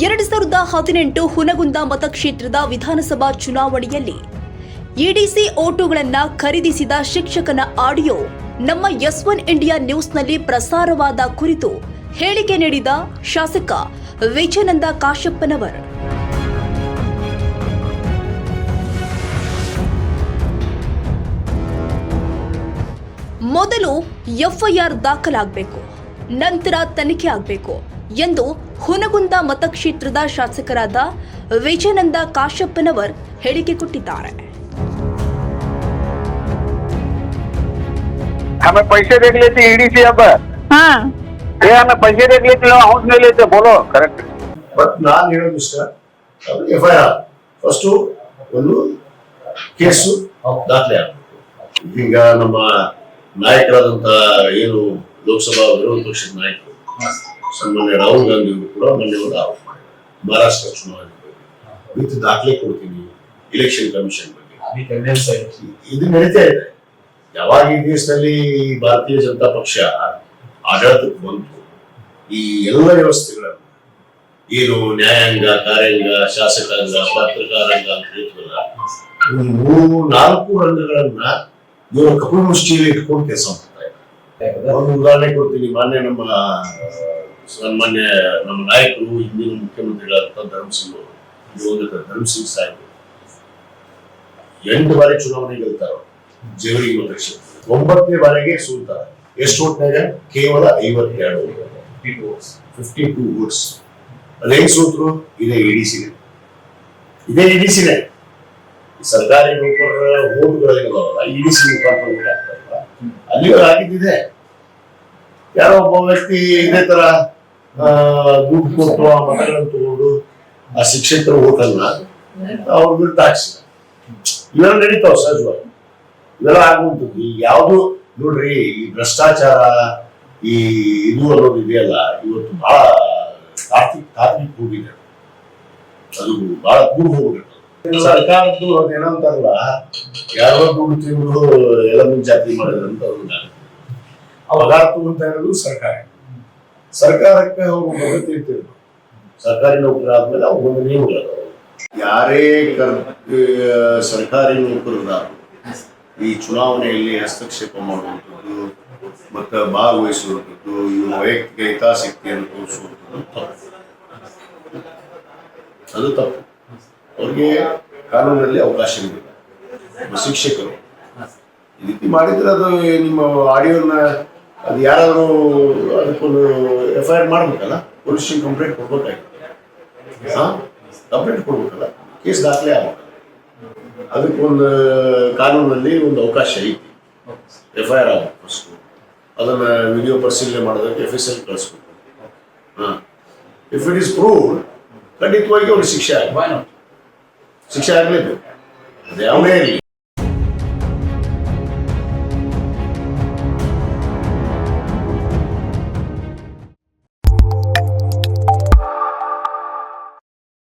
ಸಾವಿರದ ಹದಿನೆಂಟು ಹುನಗುಂದ ಮತಕ್ಷೇತ್ರದ ವಿಧಾನಸಭಾ ಚುನಾವಣೆಯಲ್ಲಿ ಇಡಿಸಿ ಓಟುಗಳನ್ನ ಖರೀದಿಸಿದ ಶಿಕ್ಷಕನ ಆಡಿಯೋ ನಮ್ಮ ಎಸ್ ಒನ್ ಇಂಡಿಯಾ ನ್ಯೂಸ್ನಲ್ಲಿ ಪ್ರಸಾರವಾದ ಕುರಿತು ಹೇಳಿಕೆ ನೀಡಿದ ಶಾಸಕ ವಿಜಯನಂದ ಕಾಶಪ್ಪನವರ್. ಮೊದಲು ಎಫ್ಐಆರ್ ದಾಖಲಾಗಬೇಕು, ನಂತರ ತನಿಖೆ ಆಗಬೇಕು. ಎಂದು ಹುನಗುಂದ ಮತಕ್ಷೇತ್ರದ ಶಾಸಕರಾದ ವಿಜಯನಂದ ಕಾಶಪ್ಪನವರ್ ಹೇಳಿಕೆ ಕೊಟ್ಟಿದ್ದಾರೆ हमें पैसे देख लेते ईडीसी अब हाँ ये हमें पैसे देख लेते हाउस नहीं लेते बोलो करेक्ट ಬಟ್ ನಾನು ಹೇಳೋದು ಇಷ್ಟ ಎಫ್ ಐ ಆರ್ ಫಸ್ಟು ಒಂದು ಕೇಸು ದಾಖಲೆ ಆಗಬೇಕು ಈಗ ನಮ್ಮ ನಾಯಕರಾದಂತ ಏನು ಲೋಕಸಭಾ ವಿರೋಧ ಪಕ್ಷದ ನಾಯಕರು ಸನ್ಮಾನ್ಯ ರಾಹುಲ್ ಗಾಂಧಿ ಅವರು ಕೂಡ ಮೊನ್ನೆ ಒಂದು ಆರೋಪ ಮಾಡಿದ್ದಾರೆ ಮಹಾರಾಷ್ಟ್ರ ಚುನಾವಣೆ ವಿತ್ ದಾಖಲೆ ಕೊಡ್ತೀನಿ. ಇಲೆಕ್ಷನ್ ಕಮಿಷನ್ ಬಗ್ಗೆ. ಇದು ನಡೀತಾ ಇದೆ. ಯಾವಾಗ ಈ ದೇಶದಲ್ಲಿ ಭಾರತೀಯ ಜನತಾ ಪಕ್ಷ ಆಡಳಿತಕ್ಕೆ ಬಂತು ಈ ಎಲ್ಲ ವ್ಯವಸ್ಥೆಗಳನ್ನು ಏನು ನ್ಯಾಯಾಂಗ ಕಾರ್ಯಾಂಗ ಶಾಸಕಾಂಗ ಪತ್ರಕಾರಂಗ ಅಂತ ಹೇಳ್ತೀವಲ್ಲ ಈ ಮೂರು ನಾಲ್ಕು ರಂಗಗಳನ್ನ ಇವರು ಕಪಿ ಮುಷ್ಟಿಯಲ್ಲಿ ಇಟ್ಕೊಂಡು ಕೆಲಸ ಮಾಡ್ತಾ ಇದ್ದಾರೆ. ಒಂದು ಉದಾಹರಣೆ ಕೊಡ್ತೀನಿ ಮಾನ್ಯ ನಮ್ಮ ಸನ್ಮಾನ್ಯ ನಮ್ಮ ನಾಯಕರು ಹಿಂದಿನ ಮುಖ್ಯಮಂತ್ರಿಗಳಾದಂತ ಧರ್ಮಸಿಂಗ್ ಅವರು. ದಿವಂಗತ ಧರ್ಮಸಿಂಗ್ ಸಾಹೇಬ್. ಎಂಟು ಬಾರಿ ಚುನಾವಣೆ ಗೆಲ್ತಾರ ಜೇವರಿ ಮತಕ್ಷೇತ್ರ. ಒಂಬತ್ತನೇ ಬಾರಿಗೆ ಸೋಲ್ತಾರೆ. ಎಷ್ಟು ಓಟ್ನಾಗ ಕೇವಲ ಐವತ್ತೆರಡು ಫಿಫ್ಟಿ ಟೂ ವೋಟ್ಸ್ ಅದೇನ್ ಸೋತ್ರು? ಇದೇ ಇಡಿಸಿದೆ ಇದೇ ಇಡಿಸಿದೆ ಸರ್ಕಾರಿ ನೌಕರರ ಓಟ್ಗಳಿದಾವಲ್ಲ ಇಡಿಸಿ ಮುಖಾಂತರ ಅಲ್ಲಿ ಆಗಿದ್ದಿದೆ. ಯಾರೋ ಒಬ್ಬ ವ್ಯಕ್ತಿ ಇದೇ ತರ ದುಡ್ಡು ಕೊಟ್ಟು ಆ ಮತಗಳನ್ನು ತಗೊಂಡು ಆ ಶಿಕ್ಷಕರ ಓದಲ್ಲ ಅವ್ರ ವಿರುದ್ಧ ಹಾಕ್ಸಿದ ಇವೆಲ್ಲ ನಡೀತಾವ ಸಹಜವಾಗಿ. ಇವೆಲ್ಲ ಆಗುವಂಥದ್ದು. ಈ ಯಾವುದು, ನೋಡ್ರಿ, ಈ ಭ್ರಷ್ಟಾಚಾರ, ಈ ಇದು ಅನ್ನೋದು ಇದೆಯಲ್ಲ, ಇವತ್ತು ಬಹಳ ತಾತ್ವಿಕ ತಾತ್ವಿಕ ಹೋಗಿದೆ ಅದು ಬಹಳ ದೂರ ಹೋಗ್ಬಿಟ್ಟು ಸರ್ಕಾರದ್ದು ಏನಂತಾರಲ್ಲ, ಯಾರೋ ದುಡ್ಡು ತಿಂದು ಎಲ್ಲ ಜಾತಿ ಮಾಡಿದ್ರು ಅಂತ ಒಂದು ಅವಾಗ ತಗೊಂತ ಇರೋದು ಸರ್ಕಾರ ಸರ್ಕಾರಕ್ಕೆ ಅವರು ಭದ್ರತೆ ಇರ್ತಿದ್ರು ಸರ್ಕಾರಿ ನೌಕರ ಆದ್ಮೇಲೆ ಅವ್ರು ಒಂದು ನಿಯಮಗಳು ಯಾರೇ ಕರ್ ಸರ್ಕಾರಿ ನೌಕರರಾದ್ರು ಈ ಚುನಾವಣೆಯಲ್ಲಿ ಹಸ್ತಕ್ಷೇಪ ಮಾಡುವಂಥದ್ದು ಮತ್ತು ಭಾಗವಹಿಸುವಂಥದ್ದು ಇವನ ವೈಯಕ್ತಿಕ ಹಿತಾಸಕ್ತಿಯನ್ನು ತೋರಿಸುವಂಥದ್ದು ತಪ್ಪು. ಅದು ತಪ್ಪು. ಅವ್ರಿಗೆ ಕಾನೂನಲ್ಲಿ ಅವಕಾಶ ಇದೆ. ಶಿಕ್ಷಕರು. ಈ ರೀತಿ ಮಾಡಿದ್ರೆ ಅದು ನಿಮ್ಮ ಆಡಿಯೋನ ಅದು ಯಾರಾದರೂ ಅದಕ್ಕೊಂದು ಎಫ್ ಐ ಆರ್ ಮಾಡಬೇಕಲ್ಲ ಪೊಲೀಸ್ ಕಂಪ್ಲೇಂಟ್ ಕೊಡ್ಬೇಕಾಗಿತ್ತು. ಹಾಂ? ಕಂಪ್ಲೇಂಟ್ ಕೊಡ್ಬೇಕಲ್ಲ ಕೇಸ್ ದಾಖಲೆ ಆಗಬೇಕು. ಅದಕ್ಕೊಂದು ಕಾನೂನಲ್ಲಿ ಒಂದು ಅವಕಾಶ ಐತಿ. ಎಫ್ ಐ ಆರ್ ಆಗ್ಬೇಕು ಫಸ್ಟು ಅದನ್ನು ವಿಡಿಯೋ ಪರಿಶೀಲನೆ ಮಾಡೋದಕ್ಕೆ ಎಫ್ ಎಸ್ ಎಲ್ ಕಳಿಸ್ಬೇಕು. ಹಾಂ? ಇಫ್ ಇಟ್ ಈಸ್ ಪ್ರೂವ್ಡ್ ಖಂಡಿತವಾಗಿ ಅವ್ರಿಗೆ ಶಿಕ್ಷೆ ಆಗ ಶಿಕ್ಷೆ ಆಗಲೇಬೇಕು. ಅದು ಯಾವುದೇ ಇರಲಿ.